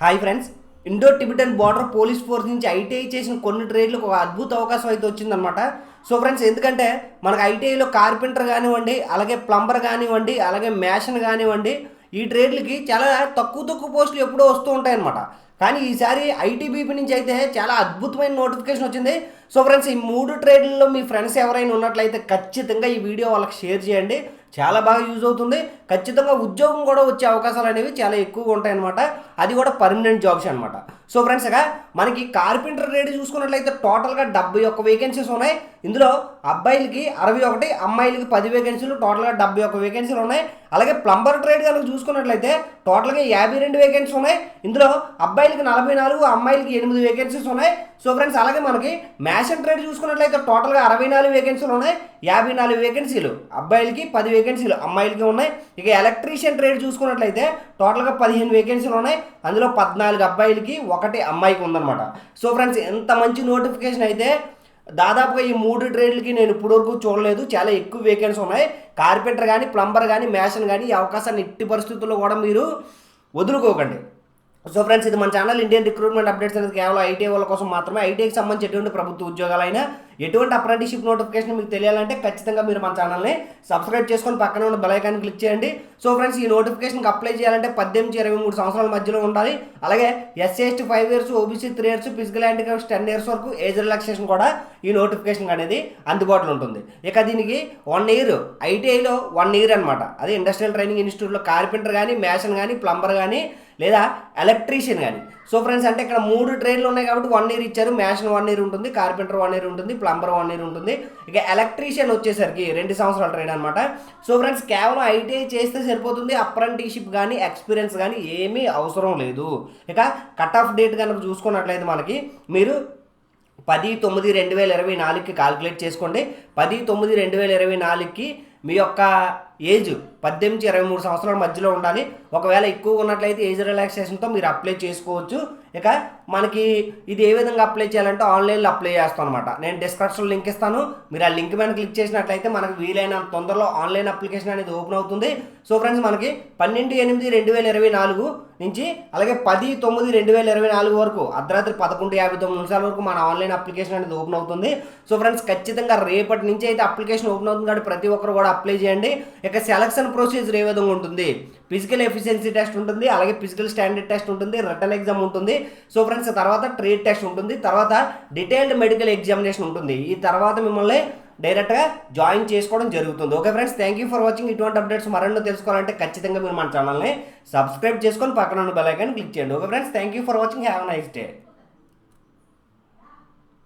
Hi friends Indo Tibetan border police force నుంచి ITI చేసిన కొన్ని ట్రేడ్లకు ఒక అద్భుత అవకాశం అయితే వచ్చిందనమాట సో ఫ్రెండ్స్ ఎందుకంటే మనకు ఐటీఐలో కార్పెంటర్ కానివ్వండి అలాగే ప్లంబర్ కానివ్వండి అలాగే మ్యాషన్ కానివ్వండి ఈ ట్రేడ్లకి చాలా తక్కువ తక్కువ పోస్టులు ఎప్పుడూ వస్తూ ఉంటాయన్నమాట. కానీ ఈసారి ఐటీబీపీ నుంచి అయితే చాలా అద్భుతమైన నోటిఫికేషన్ వచ్చింది. సో ఫ్రెండ్స్ ఈ మూడు ట్రేడ్లలో మీ ఫ్రెండ్స్ ఎవరైనా ఉన్నట్లయితే ఖచ్చితంగా ఈ వీడియో వాళ్ళకి షేర్ చేయండి. చాలా బాగా యూజ్ అవుతుంది. ఖచ్చితంగా ఉద్యోగం కూడా వచ్చే అవకాశాలు అనేవి చాలా ఎక్కువగా ఉంటాయన్నమాట. అది కూడా పర్మనెంట్ జాబ్స్ అనమాట సో ఫ్రెండ్స్ ఇక మనకి కార్పెంటర్ రేట్ చూసుకున్నట్లయితే టోటల్గా డెబ్బై ఒక్క వేకెన్సీస్ ఉన్నాయి. ఇందులో అబ్బాయిలకి అరవై ఒకటి అమ్మాయిలకి పది వేకెన్సీలు టోటల్గా డెబ్బై ఒక్క వేకెన్సీలు ఉన్నాయి. అలాగే ప్లంబర్ ట్రేడ్ కనుక చూసుకున్నట్లయితే టోటల్గా యాభై రెండు వేకెన్సీ ఉన్నాయి. ఇందులో అబ్బాయిలకి నలభై నాలుగు అమ్మాయిలకి ఎనిమిది వేకెన్సీస్ ఉన్నాయి. సో ఫ్రెండ్స్ అలాగే మనకి మ్యాషన్ ట్రేడ్ చూసుకున్నట్లయితే టోటల్గా అరవై నాలుగు వేకెన్సీలు ఉన్నాయి. యాభై నాలుగు వేకెన్సీలు అబ్బాయిలకి పది వేకెన్సీలు అమ్మాయిలకి ఉన్నాయి. ఇక ఎలక్ట్రీషియన్ ట్రేడ్ చూసుకున్నట్లయితే టోటల్గా పదిహేను వేకెన్సీలు ఉన్నాయి. అందులో పద్నాలుగు అబ్బాయిలకి ఒకటి అమ్మాయికి ఉందన్నమాట. సో ఫ్రెండ్స్ ఎంత మంచి నోటిఫికేషన్ అయితే దాదాపుగా ఈ మూడు ట్రేడ్లకి నేను ఇప్పటివరకు చూడలేదు. చాలా ఎక్కువ వేకెన్సీ ఉన్నాయి. కార్పెంటర్ కానీ ప్లంబర్ కానీ మ్యాషన్ కానీ ఈ అవకాశాన్ని ఎట్టి పరిస్థితుల్లో కూడా మీరు వదులుకోకండి. సో ఫ్రెండ్స్ ఇది మన ఛానల్ ఇండియన్ రిక్రూట్మెంట్ అప్డేట్స్ అనేది కేవలం ఐటీ వాళ్ళ కోసం మాత్రమే. ఐటీకి సంబంధించి ఎటువంటి ప్రభుత్వ ఉద్యోగాలైనా ఎటువంటి అప్రెంటిషిప్ నోటిఫికేషన్ మీకు తెలియాలంటే ఖచ్చితంగా మీరు మన ఛానల్ని సబ్స్క్రైబ్ చేసుకొని పక్కన ఉన్న బెలైకాన్ని క్లిక్ చేయండి. సో ఫ్రెండ్స్ ఈ నోటిఫికేషన్కి అప్లై చేయాలంటే పద్దెనిమిది ఇరవై మూడు సంవత్సరాల మధ్యలో ఉండాలి. అలాగే SC ST five years OBC three years physical handicrafts ten years వరకు ఏజ్ రిలాక్సేషన్ కూడా ఈ నోటిఫికేషన్ అనేది అందుబాటులో ఉంటుంది. ఇక దీనికి వన్ ఇయర్ ఐటీఐలో వన్ ఇయర్ అనమాట అదే ఇండస్ట్రియల్ ట్రైనింగ్ ఇన్స్టిట్యూట్లో కార్పెంటర్ కానీ మేషన్ కానీ ప్లంబర్ కానీ లేదా ఎలక్ట్రీషియన్ కానీ సో ఫ్రెండ్స్ అంటే ఇక్కడ మూడు ట్రైన్లు ఉన్నాయి కాబట్టి వన్ ఇయర్ ఇచ్చారు. మ్యాషన్ వన్ ఇయర్ ఉంటుంది కార్పెంటర్ వన్ ఇయర్ ఉంటుంది ప్లంబర్ వన్ ఇయర్ ఉంటుంది. ఇక ఎలక్ట్రీషియన్ వచ్చేసరికి రెండు సంవత్సరాల ట్రైన్ అనమాట సో ఫ్రెండ్స్ కేవలం ఐటీఐ చేస్తే సరిపోతుంది అప్రెంటిషిప్ కానీ ఎక్స్పీరియన్స్ కానీ ఏమీ అవసరం లేదు. ఇక కట్ ఆఫ్ డేట్ కనుక చూసుకున్నట్లయితే మనకి మీరు పది తొమ్మిది రెండు వేల ఇరవై నాలుగుకి కాల్కులేట్ చేసుకోండి. పది తొమ్మిది రెండు వేల ఇరవై నాలుగుకి మీ యొక్క ఏజ్ పద్దెనిమిది ఇరవై మూడు సంవత్సరాల మధ్యలో ఉండాలి. ఒకవేళ ఎక్కువ ఉన్నట్లయితే ఏజ్ రిలాక్సేషన్తో మీరు అప్లై చేసుకోవచ్చు. ఇక మనకి ఇది ఏ విధంగా అప్లై చేయాలంటే ఆన్లైన్లో అప్లై చేస్తాం అనమాట నేను డిస్క్రిప్షన్లో లింక్ ఇస్తాను. మీరు ఆ లింక్ మీద క్లిక్ చేసినట్లయితే మనకు వీలైన తొందరలో ఆన్లైన్ అప్లికేషన్ అనేది ఓపెన్ అవుతుంది. సో ఫ్రెండ్స్ మనకి పన్నెండు ఎనిమిది రెండు వేల ఇరవై నాలుగు నుంచి అలాగే పది తొమ్మిది రెండు వేల ఇరవై నాలుగు వరకు అర్ధరాత్రి పదకొండు యాభై తొమ్మిది నిమిషాల వరకు మన ఆన్లైన్ అప్లికేషన్ అనేది ఓపెన్ అవుతుంది. సో ఫ్రెండ్స్ ఖచ్చితంగా రేపటి నుంచి అయితే అప్లికేషన్ ఓపెన్ అవుతుంది కాబట్టి ప్రతి ఒక్కరు కూడా అప్లై చేయండి. ఇక సెలక్షన్ ప్రొసీజర్ ఏ విధంగా ఉంటుంది? ఫిజికల్ ఎఫిషియన్సీ టెస్ట్ ఉంటుంది అలాగే ఫిజికల్ స్టాండర్డ్ టెస్ట్ ఉంటుంది రిటర్న్ ఎగ్జామ్ ఉంటుంది. సో ఫ్రెండ్స్ తర్వాత ట్రేడ్ టెస్ట్ ఉంటుంది తర్వాత డీటెయిల్డ్ మెడికల్ ఎగ్జామినేషన్ ఉంటుంది. ఈ తర్వాత మిమ్మల్ని డైరెక్ట్గా జాయిన్ చేసుకోవడం జరుగుతుంది. Okay friends thank you for watching ఇటువంటి అప్డేట్స్ మరెన్నో తెలుసుకోవాలంటే ఖచ్చితంగా మీరు మన ఛానల్ని సబ్స్క్రైబ్ చేసుకొని పక్కన ఉన్న బెల్ ఐకాన్ క్లిక్ చేయండి. Okay friends thank you for watching have nice day